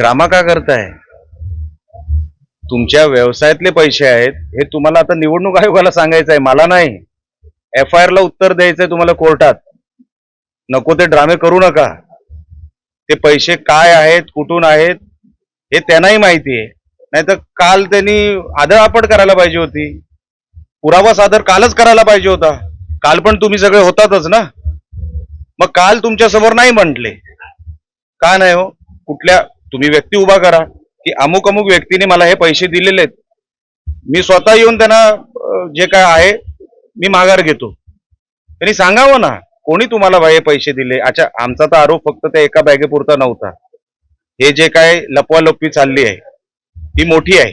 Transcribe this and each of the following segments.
Drama का करताय? तुमच्या व्यवसायातले पैसे आहेत हे तुम्हाला आता निवडणूक आयोगाला सांगायचं आहे मला नाही. एफ आय आर ला उत्तर द्यायचंय तुम्हाला कोर्टात. नको ते ड्रामे करू नका. ते पैसे काय आहेत कुठून आहेत हे त्यांनाही माहिती आहे. नाहीतर काल त्यांनी आदळआपट करायला पाहिजे होती. पुरावा सादर कालच करायला पाहिजे होता. काल पण तुम्ही सगळे होतातच ना? मग काल तुमच्यासमोर नाही म्हटले. का नाही हो? कुठल्या तुम्ही व्यक्ती उभा करा की अमुक अमुक व्यक्तीने मला हे पैसे दिलेले आहेत. मी स्वतः येऊन त्यांना जे काय आहे मी माघार घेतो. त्यांनी सांगावं ना कोणी तुम्हाला बा हे पैसे दिले? अच्छा आमचा तर आरोप फक्त त्या एका बॅगेपुरता नव्हता. हे जे काय लपवालपवी चालली आहे ही मोठी आहे.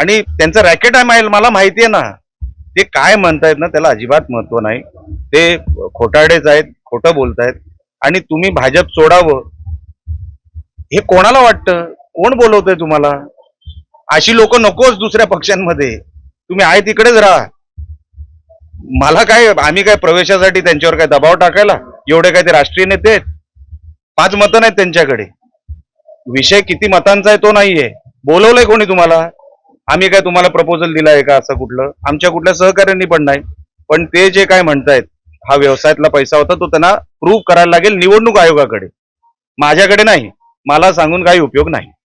आणि त्यांचं रॅकेट आहे मला माहिती आहे ना. ते काय म्हणतायत ना त्याला अजिबात महत्त्व नाही. ते खोटाडेच आहेत खोटं बोलतायत. आणि तुम्ही भाजप सोडावं हे कोणाला वाटतं? कोण बोलवतंय तुम्हाला? अशी लोक नकोच दुसऱ्या पक्षांमध्ये. तुम्ही आहे तिकडेच राहा. मला काय आम्ही काय प्रवेशासाठी त्यांच्यावर काय दबाव टाकायला? एवढे काय ते राष्ट्रीय नेते आहेत. पाच मतं नाहीत त्यांच्याकडे. विषय किती मतांचा आहे तो नाहीये. बोलवलंय कोणी तुम्हाला? आम्ही काय तुम्हाला प्रपोजल दिलाय का असं कुठलं? आमच्या कुठल्या सहकार्यांनी पण नाही. पण ते जे काय म्हणतायत हा व्यवसायातला पैसा होता तो त्यांना प्रूव्ह करायला लागेल निवडणूक आयोगाकडे. माझ्याकडे नाही. मला सांगून काही उपयोग नाही.